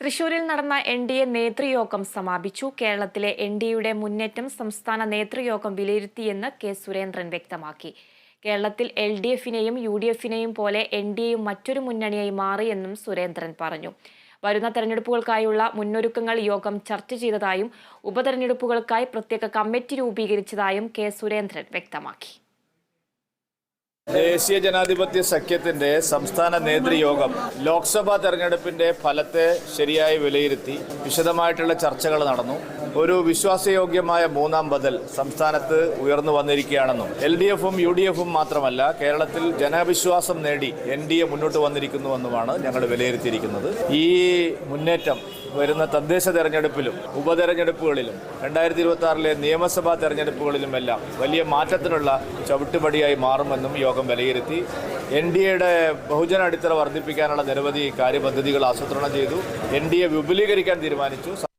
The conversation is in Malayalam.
തൃശൂരിൽ നടന്ന എൻ ഡി എ നേതൃയോഗം സമാപിച്ചു. കേരളത്തിലെ എൻ ഡി എയുടെ മുന്നേറ്റം സംസ്ഥാന നേതൃയോഗം വിലയിരുത്തിയെന്ന് കെ സുരേന്ദ്രൻ വ്യക്തമാക്കി. കേരളത്തിൽ എൽ ഡി എഫിനെയും യു ഡി എഫിനെയും പോലെ എൻ ഡി എയും മറ്റൊരു മുന്നണിയായി മാറിയെന്നും സുരേന്ദ്രൻ പറഞ്ഞു. വരുന്ന തെരഞ്ഞെടുപ്പുകൾക്കായുള്ള മുന്നൊരുക്കങ്ങൾ യോഗം ചർച്ച ചെയ്തതായും ഉപതെരഞ്ഞെടുപ്പുകൾക്കായി പ്രത്യേക കമ്മിറ്റി രൂപീകരിച്ചതായും കെ സുരേന്ദ്രൻ വ്യക്തമാക്കി. ദേശീയ ജനാധിപത്യ സഖ്യത്തിന്റെ സംസ്ഥാന നേതൃയോഗം ലോക്സഭാ തെരഞ്ഞെടുപ്പിന്റെ ഫലത്തെ ശരിയായി വിലയിരുത്തി വിശദമായിട്ടുള്ള ചർച്ചകൾ നടന്നു. ഒരു വിശ്വാസയോഗ്യമായ മൂന്നാം ബദൽ സംസ്ഥാനത്ത് ഉയർന്നു വന്നിരിക്കുകയാണെന്നും എൽ ഡി എഫും യു ഡി എഫും മാത്രമല്ല കേരളത്തിൽ ജനവിശ്വാസം നേടി എൻ ഡി എ മുന്നോട്ട് വന്നിരിക്കുന്നുവെന്നുമാണ് ഞങ്ങൾ വിലയിരുത്തിയിരിക്കുന്നത്. ഈ മുന്നേറ്റം വരുന്ന തദ്ദേശ തെരഞ്ഞെടുപ്പിലും ഉപതെരഞ്ഞെടുപ്പുകളിലും രണ്ടായിരത്തി ഇരുപത്തി ആറിലെ നിയമസഭാ തെരഞ്ഞെടുപ്പുകളിലുമെല്ലാം വലിയ മാറ്റത്തിനുള്ള ചവിട്ടുപടിയായി മാറുമെന്നും യോഗം വിലയിരുത്തി. എൻ ഡി എയുടെ ബഹുജന അടിത്തറ വർദ്ധിപ്പിക്കാനുള്ള നിരവധി കാര്യപദ്ധതികൾ ആസൂത്രണം ചെയ്തു. എൻ ഡി എ വിപുലീകരിക്കാൻ തീരുമാനിച്ചു.